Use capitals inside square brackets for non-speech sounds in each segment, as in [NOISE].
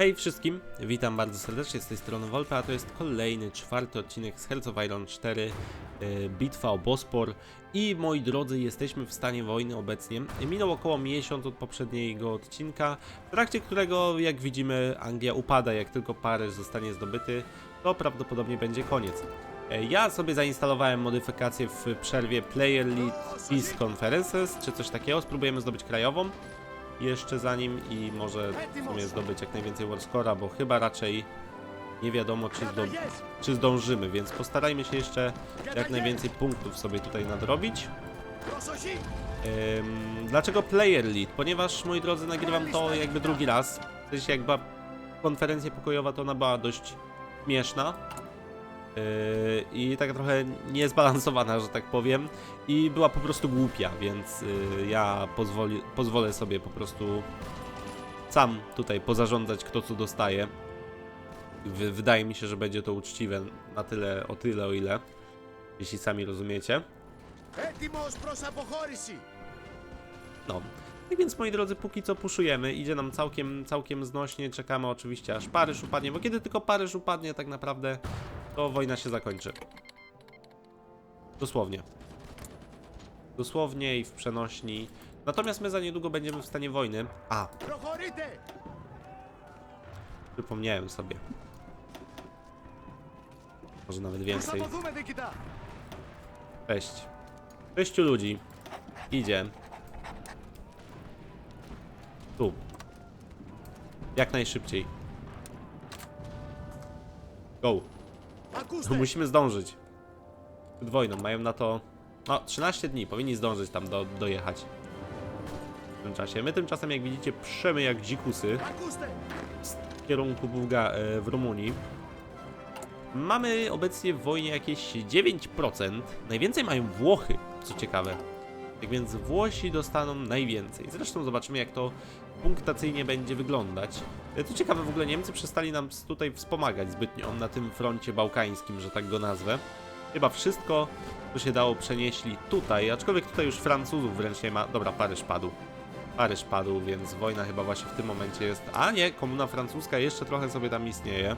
Hej wszystkim, witam bardzo serdecznie z tej strony Wolpa, a to jest kolejny, czwarty odcinek z Hearts of Iron 4, e, bitwa o Bospor i moi drodzy, jesteśmy w stanie wojny obecnie. Minął około miesiąc od poprzedniego odcinka, w trakcie którego, jak widzimy, Anglia upada, jak tylko Paryż zostanie zdobyty, to prawdopodobnie będzie koniec. E, Ja sobie zainstalowałem modyfikację w przerwie Player Lead Peace Conferences, czy coś takiego, spróbujemy zdobyć krajową jeszcze za nim i może w sumie zdobyć jak najwięcej Warscora, bo chyba raczej nie wiadomo czy, zdo czy zdążymy, więc postarajmy się jeszcze jak najwięcej punktów sobie tutaj nadrobić. Ym, dlaczego Player Lead? Ponieważ, moi drodzy, nagrywam to jakby drugi raz. W sensie jakby konferencja pokojowa to ona była dość śmieszna. Yy, i taka trochę niezbalansowana, że tak powiem, i była po prostu głupia, więc yy, ja pozwoli, pozwolę sobie po prostu sam tutaj pozarządzać, kto co dostaje. Wydaje mi się, że będzie to uczciwe na tyle, o tyle, o ile, jeśli sami rozumiecie. No. Tak więc moi drodzy, póki co puszujemy, idzie nam całkiem, całkiem znośnie, czekamy oczywiście aż Paryż upadnie, bo kiedy tylko Paryż upadnie, tak naprawdę to wojna się zakończy. Dosłownie. Dosłownie i w przenośni. Natomiast my za niedługo będziemy w stanie wojny. A. Przypomniałem sobie. Może nawet więcej. Cześć. Sześciu ludzi. Idzie. Tu. Jak najszybciej. Go. Musimy zdążyć. Przed wojną, mają na to... No, 13 dni, powinni zdążyć tam do, dojechać. W tym czasie. My tymczasem, jak widzicie, przemy jak dzikusy z kierunku Bułga e, w Rumunii. Mamy obecnie w wojnie jakieś 9%. Najwięcej mają Włochy, co ciekawe. Tak więc Włosi dostaną najwięcej. Zresztą zobaczymy, jak to punktacyjnie będzie wyglądać. E, To ciekawe, w ogóle Niemcy przestali nam tutaj wspomagać zbytnio na tym froncie bałkańskim, że tak go nazwę. Chyba wszystko, co się dało, przenieśli tutaj, aczkolwiek tutaj już Francuzów wręcz nie ma. Dobra, Paryż padł. Paryż padł, więc wojna chyba właśnie w tym momencie jest. A nie, komuna francuska jeszcze trochę sobie tam istnieje.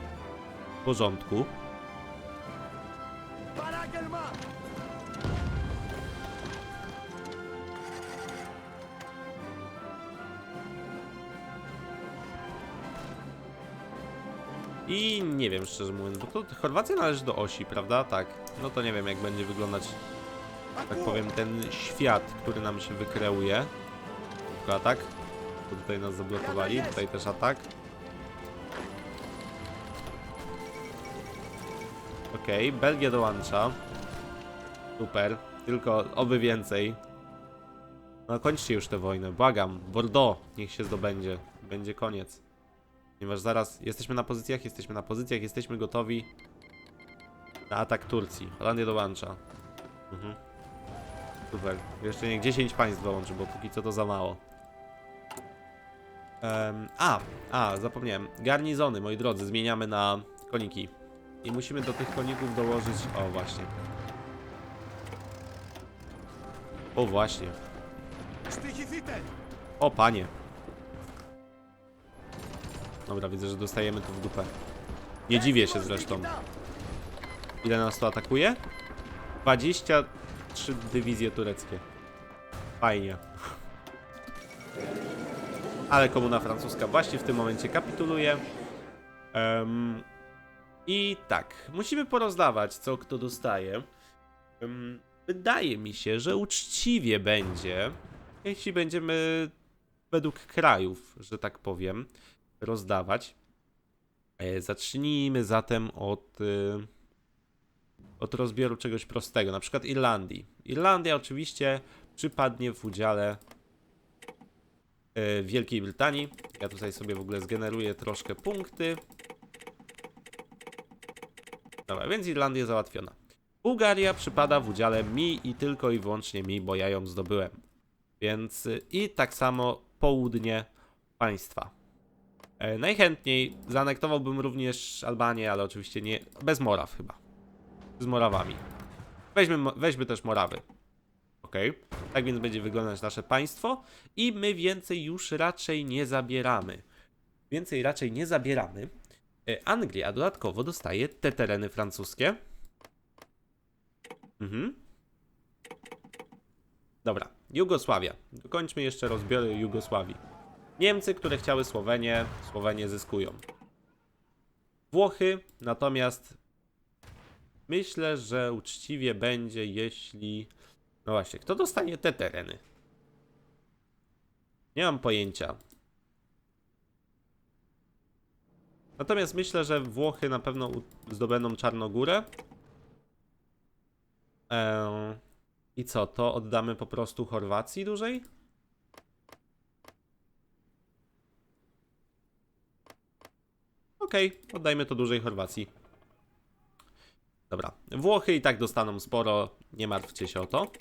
W porządku. I nie wiem, szczerze mówiąc, bo to Chorwacja należy do osi, prawda? Tak. No to nie wiem, jak będzie wyglądać, tak powiem, ten świat, który nam się wykreuje. Tylko atak. Bo tutaj nas zablokowali, tutaj też atak. Okej, okay, Belgia dołącza. Super. Tylko oby więcej. No kończcie już tę wojnę, błagam. Bordeaux, niech się zdobędzie. Będzie koniec. Ponieważ zaraz jesteśmy na pozycjach, jesteśmy na pozycjach, jesteśmy gotowi na atak Turcji. Holandia dołącza. Mhm. Super. Jeszcze niech 10 państw dołączy, bo póki co to za mało. Um, a, a, zapomniałem. Garnizony, moi drodzy, zmieniamy na koniki. I musimy do tych koników dołożyć... O, właśnie. O, właśnie. O, panie. Dobra, widzę, że dostajemy to w dupę. Nie dziwię się zresztą. Ile nas to atakuje? 23 dywizje tureckie. Fajnie. Ale komuna francuska właśnie w tym momencie kapituluje. Um, I tak, musimy porozdawać, co kto dostaje. Um, wydaje mi się, że uczciwie będzie, jeśli będziemy według krajów, że tak powiem rozdawać. E, zacznijmy zatem od. Y, od rozbioru czegoś prostego, na przykład Irlandii. Irlandia oczywiście przypadnie w udziale e, Wielkiej Brytanii. Ja tutaj sobie w ogóle zgeneruję troszkę punkty. Dobra, więc Irlandia załatwiona. Bułgaria przypada w udziale mi i tylko i wyłącznie mi, bo ja ją zdobyłem. Więc i tak samo południe państwa. E, najchętniej zaanektowałbym również Albanię, ale oczywiście nie bez Moraw chyba z Morawami. Weźmy, weźmy też Morawy. Ok. Tak więc będzie wyglądać nasze państwo. I my więcej już raczej nie zabieramy. Więcej raczej nie zabieramy. E, Anglia dodatkowo dostaje te tereny francuskie. Mhm. Dobra, Jugosławia. Dokończmy jeszcze rozbiory Jugosławii. Niemcy, które chciały Słowenię, Słowenię zyskują. Włochy, natomiast myślę, że uczciwie będzie, jeśli. No właśnie, kto dostanie te tereny? Nie mam pojęcia. Natomiast myślę, że Włochy na pewno zdobędą Czarnogórę. Eee, I co, to oddamy po prostu Chorwacji dłużej? Okej, oddajmy to dłużej Chorwacji. Dobra, Włochy i tak dostaną sporo, nie martwcie się o to.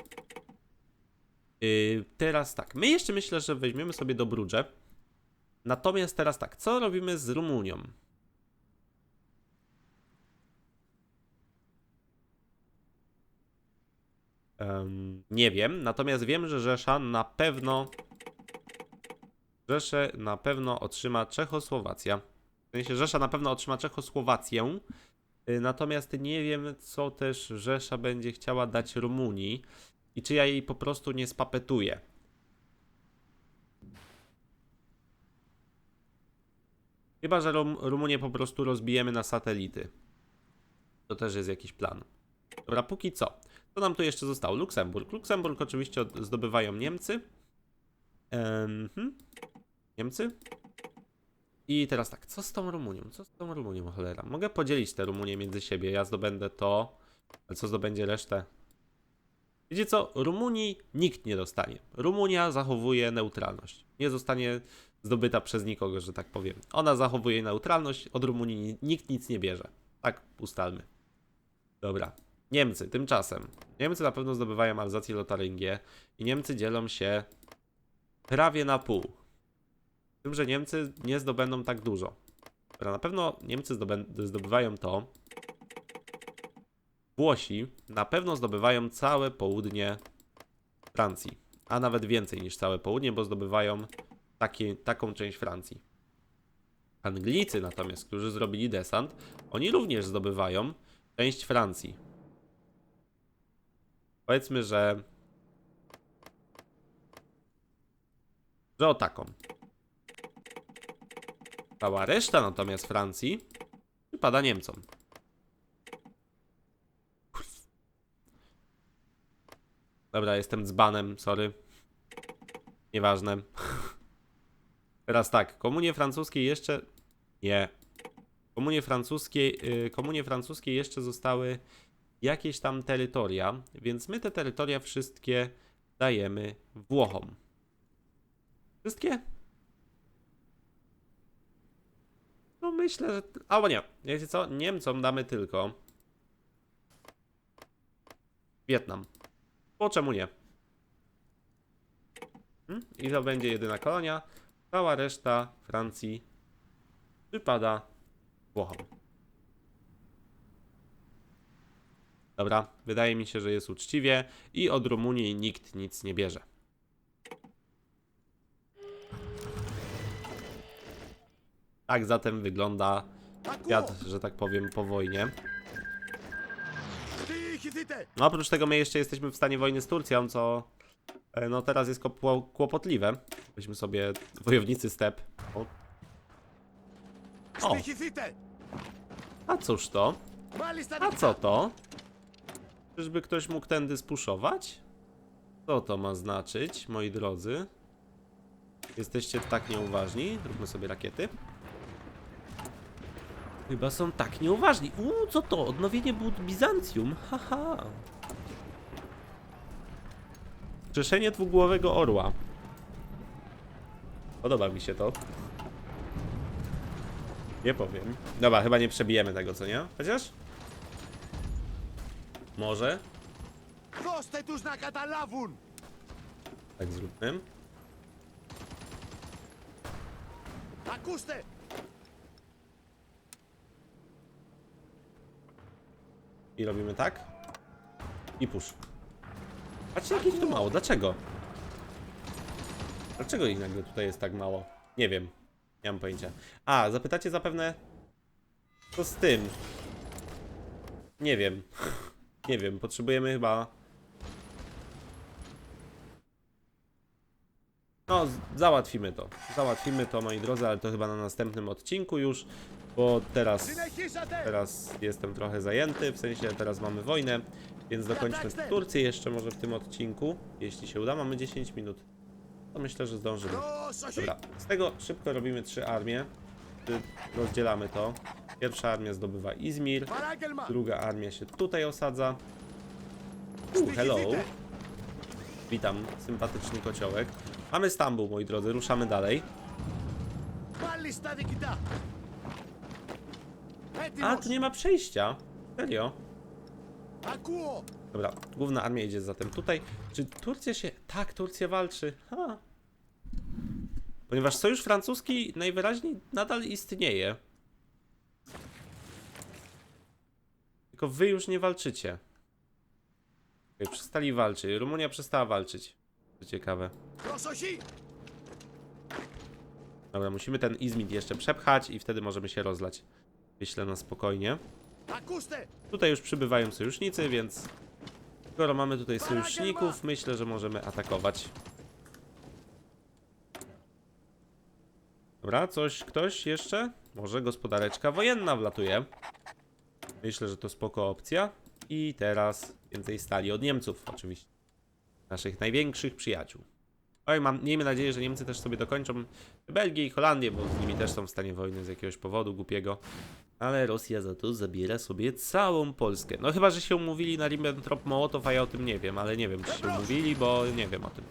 Yy, teraz tak, my jeszcze myślę, że weźmiemy sobie do Brudże. Natomiast teraz tak, co robimy z Rumunią? Em, nie wiem, natomiast wiem, że Rzesza na pewno. Rzeszę na pewno otrzyma Czechosłowacja. W sensie Rzesza na pewno otrzyma Czechosłowację. Y, Natomiast nie wiem, co też Rzesza będzie chciała dać Rumunii i czy ja jej po prostu nie spapetuję. Chyba, że Rum Rumunię po prostu rozbijemy na satelity. To też jest jakiś plan. Dobra, póki co. Co nam tu jeszcze zostało? Luksemburg. Luksemburg oczywiście zdobywają Niemcy. Mhm. Niemcy. I teraz tak, co z tą Rumunią? Co z tą Rumunią, cholera? Mogę podzielić te Rumunie między siebie. Ja zdobędę to, ale co zdobędzie resztę? Wiecie co? Rumunii nikt nie dostanie. Rumunia zachowuje neutralność. Nie zostanie zdobyta przez nikogo, że tak powiem. Ona zachowuje neutralność, od Rumunii ni- nikt nic nie bierze. Tak ustalmy. Dobra. Niemcy tymczasem. Niemcy na pewno zdobywają Alzację i Lotaryngię i Niemcy dzielą się prawie na pół. Tym, że Niemcy nie zdobędą tak dużo. Na pewno Niemcy zdobywają to. Włosi na pewno zdobywają całe południe Francji. A nawet więcej niż całe południe, bo zdobywają taką część Francji. Anglicy natomiast, którzy zrobili desant, oni również zdobywają część Francji. Powiedzmy, że. że o taką. Cała reszta natomiast Francji przypada Niemcom. Dobra, jestem dzbanem, sorry. Nieważne. [LAUGHS] Teraz tak, komunie francuskiej jeszcze. Nie. Komunie francuskiej, yy, komunie francuskiej jeszcze zostały jakieś tam terytoria, więc my te terytoria wszystkie dajemy Włochom. Wszystkie? Myślę, że... Albo nie. Wiecie co? Niemcom damy tylko... Wietnam. Bo czemu nie? Hmm? I to będzie jedyna kolonia. Cała reszta Francji przypada Włochom. Dobra, wydaje mi się, że jest uczciwie i od Rumunii nikt nic nie bierze. Tak zatem wygląda świat, że tak powiem, po wojnie. No, oprócz tego my jeszcze jesteśmy w stanie wojny z Turcją, co e, no teraz jest kłopotliwe. Weźmy sobie wojownicy step. O. o. A cóż to? A co to? Czyżby ktoś mógł tędy spuszować? Co to ma znaczyć, moi drodzy? Jesteście tak nieuważni? Róbmy sobie rakiety. Chyba są tak nieuważni. Uuu, co to? Odnowienie bud Bizancjum. Haha. Krzeszenie dwugłowego orła. Podoba mi się to. Nie powiem. Dobra, chyba nie przebijemy tego, co nie? Chociaż? Może? Tak zróbmy. Akuste! I robimy tak. I push. Patrzcie, jak ich tu mało. Dlaczego? Dlaczego ich nagle tutaj jest tak mało? Nie wiem. Nie mam pojęcia. A, zapytacie zapewne, co z tym? Nie wiem. [LAUGHS] Nie wiem, potrzebujemy chyba... No, załatwimy to. Załatwimy to, moi drodzy, ale to chyba na następnym odcinku już, bo teraz, teraz jestem trochę zajęty, w sensie teraz mamy wojnę, więc dokończmy Turcję jeszcze może w tym odcinku, jeśli się uda. Mamy 10 minut. To myślę, że zdążymy. Dobra, z tego szybko robimy trzy armie. Y, rozdzielamy to. Pierwsza armia zdobywa Izmir, druga armia się tutaj osadza. Hello. Witam, sympatyczny kociołek. Mamy Stambuł, moi drodzy, ruszamy dalej. A, tu nie ma przejścia. Serio? Dobra, główna armia idzie zatem tutaj. Czy Turcja się... Tak, Turcja walczy. Ha. Ponieważ sojusz francuski najwyraźniej nadal istnieje. Tylko wy już nie walczycie. Przestali walczyć. Rumunia przestała walczyć. To ciekawe. Dobra, musimy ten Izmit jeszcze przepchać i wtedy możemy się rozlać. Myślę na spokojnie. Tutaj już przybywają sojusznicy, więc skoro mamy tutaj sojuszników, myślę, że możemy atakować. Dobra, coś, ktoś jeszcze? Może gospodareczka wojenna wlatuje. Myślę, że to spoko opcja. I teraz więcej stali od Niemców, oczywiście naszych największych przyjaciół. Oj, mam, miejmy nadzieję, że Niemcy też sobie dokończą Belgię i Holandię, bo z nimi też są w stanie wojny z jakiegoś powodu głupiego. Ale Rosja za to zabiera sobie całą Polskę. No chyba, że się umówili na Ribbentrop-Mołotow, a ja o tym nie wiem, ale nie wiem, czy się umówili, bo nie wiem o tym.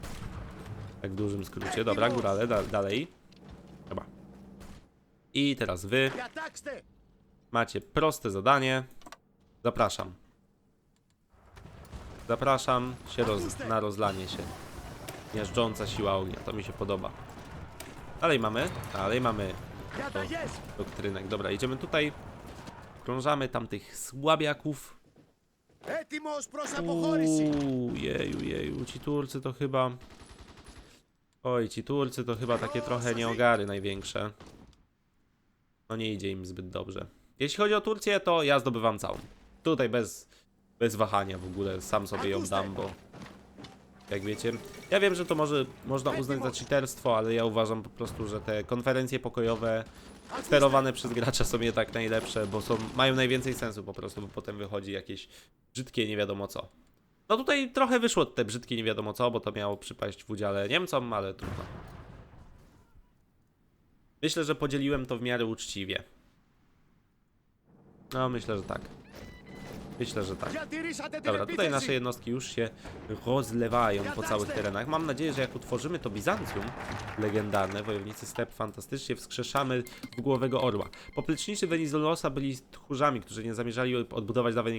Tak w dużym skrócie. Dobra, górale, da dalej. Dobra. I teraz wy. Tak Macie proste zadanie. Zapraszam. Zapraszam się roz na rozlanie się. Miażdżąca siła ognia, to mi się podoba. Dalej mamy, dalej mamy doktrynek. Dobra, idziemy tutaj. Krążamy tam tych słabiaków. Uuu, jeju, jeju, ci Turcy to chyba... Oj, ci Turcy to chyba takie trochę nieogary największe. No nie idzie im zbyt dobrze. Jeśli chodzi o Turcję, to ja zdobywam całą. Tutaj bez bez wahania w ogóle, sam sobie ją dam, bo... Jak wiecie, ja wiem, że to może można uznać za cheaterstwo, ale ja uważam po prostu, że te konferencje pokojowe sterowane przez gracza są je tak najlepsze, bo są, mają najwięcej sensu po prostu, bo potem wychodzi jakieś brzydkie nie wiadomo co. No tutaj trochę wyszło te brzydkie nie wiadomo co, bo to miało przypaść w udziale Niemcom, ale trudno. Myślę, że podzieliłem to w miarę uczciwie. No, myślę, że tak. Myślę, że tak. Dobra, tutaj nasze jednostki już się rozlewają po całych terenach. Mam nadzieję, że jak utworzymy to Bizancjum legendarne, wojownicy step fantastycznie wskrzeszamy dwugłowego orła. Popleczniczy Wenizolosa byli tchórzami, którzy nie zamierzali odbudować nawet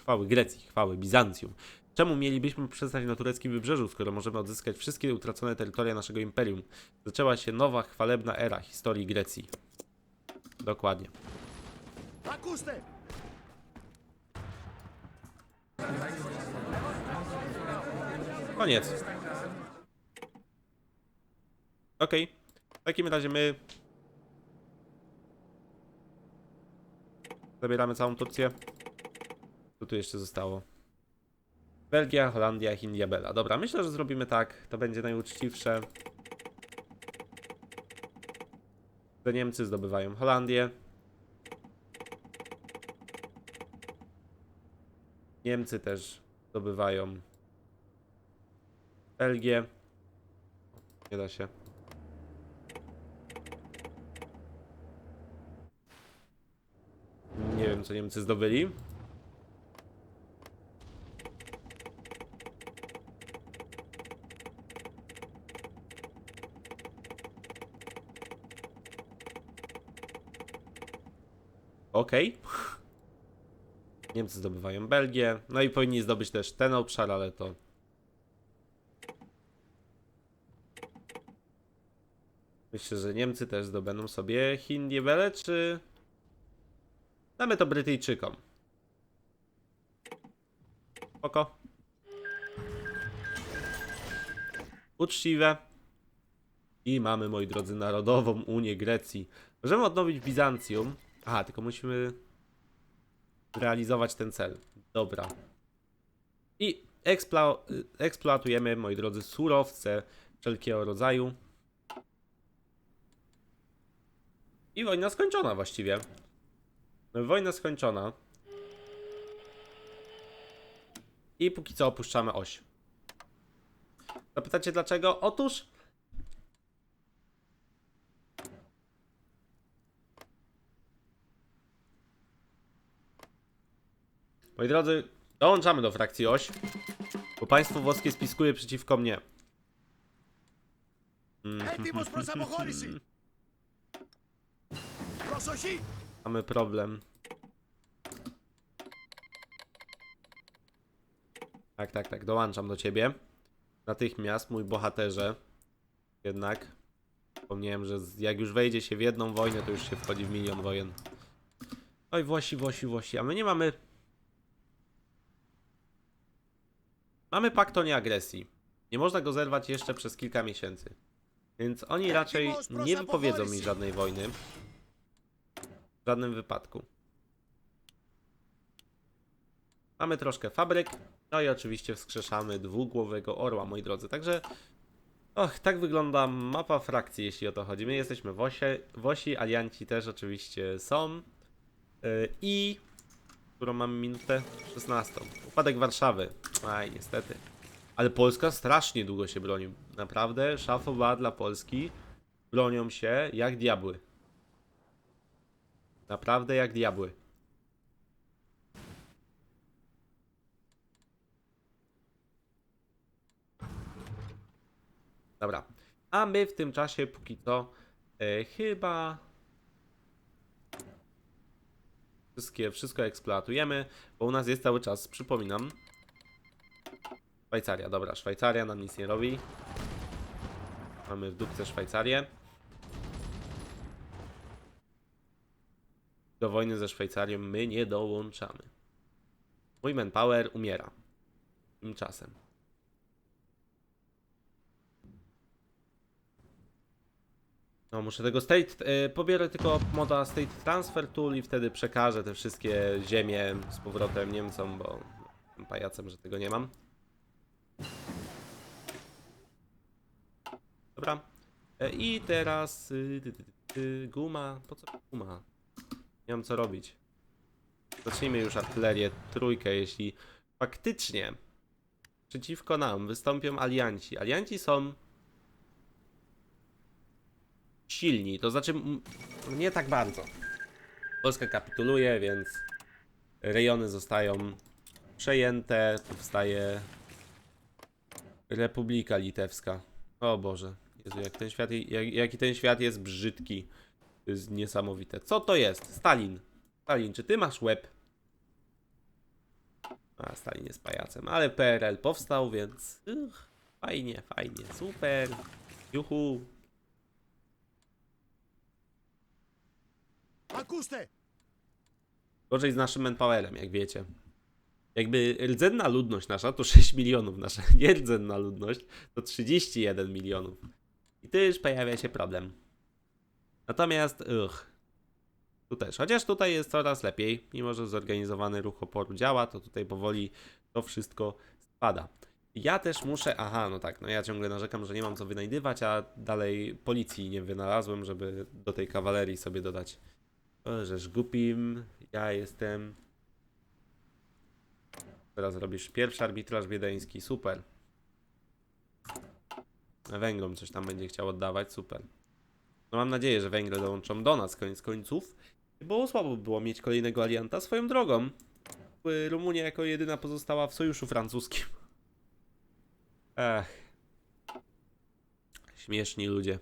chwały Grecji, chwały Bizancjum. Czemu mielibyśmy przestać na tureckim wybrzeżu, skoro możemy odzyskać wszystkie utracone terytoria naszego imperium? Zaczęła się nowa, chwalebna era historii Grecji. Dokładnie. Akuste! Koniec. Okej. W takim razie my... Zabieramy całą Turcję. Co tu jeszcze zostało? Belgia, Holandia, Hindia, Bela. Dobra, myślę, że zrobimy tak. To będzie najuczciwsze. Że Niemcy zdobywają Holandię. Niemcy też zdobywają Belgię. Nie da się. Nie wiem, co Niemcy zdobyli. Okej. Niemcy zdobywają Belgię. No i powinni zdobyć też ten obszar, ale to Myślę, że Niemcy też zdobędą sobie Hindię Bele, czy... Damy to Brytyjczykom. Oko. Uczciwe. I mamy, moi drodzy, Narodową Unię Grecji. Możemy odnowić Bizancjum. Aha, tylko musimy realizować ten cel. Dobra. I eksplo eksploatujemy, moi drodzy, surowce wszelkiego rodzaju. I wojna skończona właściwie. Wojna skończona. I póki co opuszczamy oś. Zapytacie dlaczego? Otóż... Moi drodzy, dołączamy do frakcji oś, bo państwo włoskie spiskuje przeciwko mnie. Mm. Mamy problem. Tak, tak, tak, dołączam do ciebie. Natychmiast, mój bohaterze. Jednak. Wspomniałem, że jak już wejdzie się w jedną wojnę, to już się wchodzi w milion wojen. Oj, Włosi, Włosi, Włosi, a my nie mamy... Mamy pakt o nieagresji. Nie można go zerwać jeszcze przez kilka miesięcy. Więc oni raczej nie wypowiedzą mi żadnej wojny. W żadnym wypadku. Mamy troszkę fabryk. No i oczywiście wskrzeszamy dwugłowego orła, moi drodzy. Także, och, tak wygląda mapa frakcji, jeśli o to chodzi. My jesteśmy Wosie, Wosi, alianci też oczywiście są. Yy, I, którą mamy minutę? 16. Upadek Warszawy. Aj, niestety. Ale Polska strasznie długo się broni. Naprawdę, szafowa dla Polski. Bronią się jak diabły. Naprawdę jak diabły. Dobra. A my w tym czasie póki co e, chyba wszystkie, wszystko eksploatujemy, bo u nas jest cały czas, przypominam, Szwajcaria. Dobra, Szwajcaria nam nic nie robi. Mamy w dupce Szwajcarię. Do wojny ze Szwajcarią my nie dołączamy. Mój manpower umiera. Tymczasem. No, muszę tego state. Y, pobiorę tylko moda State Transfer Tool i wtedy przekażę te wszystkie ziemie z powrotem Niemcom, bo jestem pajacem, że tego nie mam. Dobra. E, I teraz y, guma. Po co guma? Nie mam co robić. Zacznijmy już artylerię trójkę, jeśli faktycznie przeciwko nam wystąpią alianci. Alianci są silni, to znaczy nie tak bardzo. Polska kapituluje, więc rejony zostają przejęte, powstaje Republika Litewska. O Boże, Jezu, jak ten świat, jak, jaki ten świat jest brzydki. To jest niesamowite. Co to jest? Stalin. Stalin, czy ty masz łeb? A, Stalin jest pajacem, ale PRL powstał, więc fajnie, fajnie, super. Juhu. Gorzej z naszym manpowerem, jak wiecie. Jakby rdzenna ludność nasza to [LAUGHS] 6 milionów, nasza [LAUGHS] nierdzenna ludność to 31 milionów. I też pojawia się problem. Natomiast, uch, tu też. Chociaż tutaj jest coraz lepiej, mimo że zorganizowany ruch oporu działa, to tutaj powoli to wszystko spada. Ja też muszę, aha, no tak, no ja ciągle narzekam, że nie mam co wynajdywać, a dalej policji nie wynalazłem, żeby do tej kawalerii sobie dodać. Żeż głupim, ja jestem. Teraz robisz pierwszy arbitraż wiedeński, super. Węgrom coś tam będzie chciał oddawać, super. No mam nadzieję, że Węgry dołączą do nas koniec końców, bo słabo by było mieć kolejnego alianta swoją drogą. Rumunia jako jedyna pozostała w sojuszu francuskim. Ech. Śmieszni ludzie.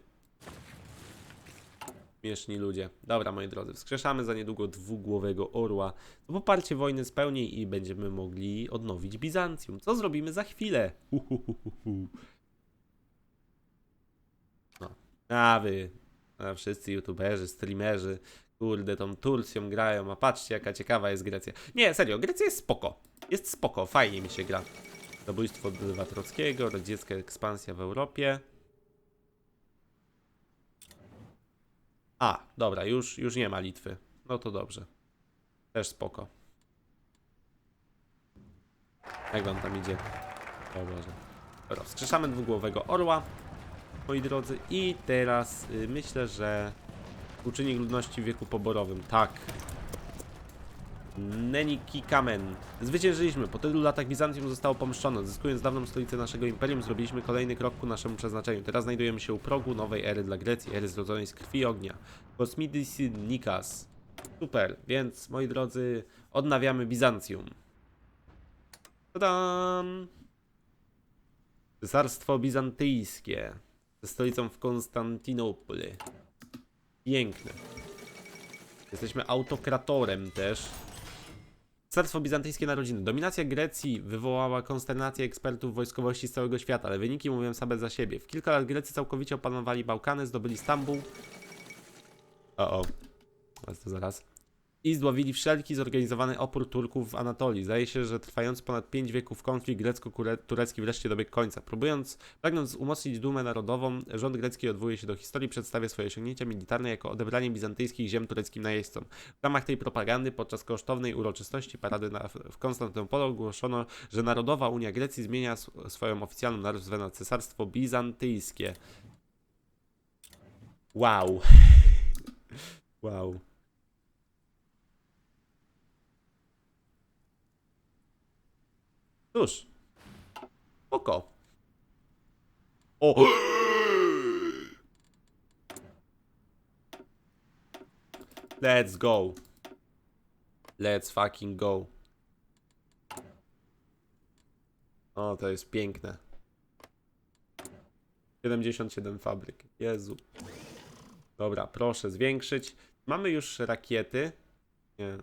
Śmieszni ludzie. Dobra, moi drodzy, wskrzeszamy za niedługo dwugłowego orła. To poparcie wojny spełni i będziemy mogli odnowić Bizancjum. Co zrobimy za chwilę? Uhuhuhu. No. A wy, wszyscy youtuberzy, streamerzy, kurde, tą Turcją grają, a patrzcie jaka ciekawa jest Grecja. Nie, serio, Grecja jest spoko. Jest spoko, fajnie mi się gra. Zabójstwo Lwa Trockiego, radziecka ekspansja w Europie. A, dobra, już, już nie ma Litwy. No to dobrze. Też spoko. Jak wam tam idzie? O Boże. Dobra, wskrzeszamy dwugłowego orła, moi drodzy. I teraz y, myślę, że uczynnik ludności w wieku poborowym. Tak. Neniki Kamen. Zwyciężyliśmy. Po tylu latach Bizancjum zostało pomszczone. Zyskując dawną stolicę naszego imperium, zrobiliśmy kolejny krok ku naszemu przeznaczeniu. Teraz znajdujemy się u progu nowej ery dla Grecji, ery zrodzonej z krwi i ognia. Kosmidis Nikas. Super, więc moi drodzy, odnawiamy Bizancjum. Tadam! Cesarstwo Bizantyjskie. Stolicą w Konstantynopoli. Piękne. Jesteśmy autokratorem też. Cesarstwo Bizantyjskie Narodziny. Dominacja Grecji wywołała konsternację ekspertów wojskowości z całego świata, ale wyniki mówią same za siebie. W kilka lat Grecy całkowicie opanowali Bałkany, zdobyli Stambuł. O, o. Zaraz to zaraz. I zdławili wszelki zorganizowany opór Turków w Anatolii. Zdaje się, że trwający ponad 5 wieków konflikt grecko-turecki wreszcie dobiegł końca. Próbując, pragnąc umocnić dumę narodową, rząd grecki odwołuje się do historii, przedstawia swoje osiągnięcia militarne jako odebranie bizantyjskich ziem tureckim najeźdźcom. W ramach tej propagandy podczas kosztownej uroczystości parady na, w Konstantynopolu ogłoszono, że Narodowa Unia Grecji zmienia sw- swoją oficjalną nazwę na Cesarstwo Bizantyjskie. Wow. [LAUGHS] Wow. Cóż. Oko. O! Let's go. Let's fucking go. O, to jest piękne. 77 fabryk. Jezu. Dobra, proszę zwiększyć. Mamy już rakiety. Nie.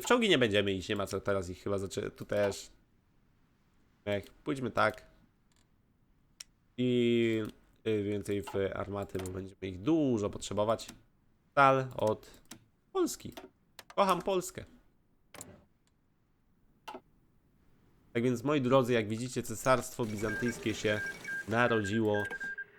W czołgi nie będziemy iść, nie ma co teraz ich chyba zacząć. Tu też. Ech, pójdźmy tak. I y, więcej w armaty, bo będziemy ich dużo potrzebować. Stal od Polski. Kocham Polskę. Tak więc, moi drodzy, jak widzicie, cesarstwo bizantyjskie się narodziło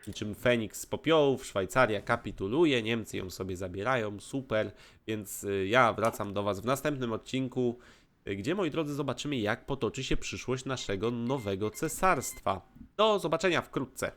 niczym Feniks z popiołów. Szwajcaria kapituluje, Niemcy ją sobie zabierają, super. Więc y, ja wracam do Was w następnym odcinku, gdzie, moi drodzy, zobaczymy, jak potoczy się przyszłość naszego nowego cesarstwa. Do zobaczenia wkrótce.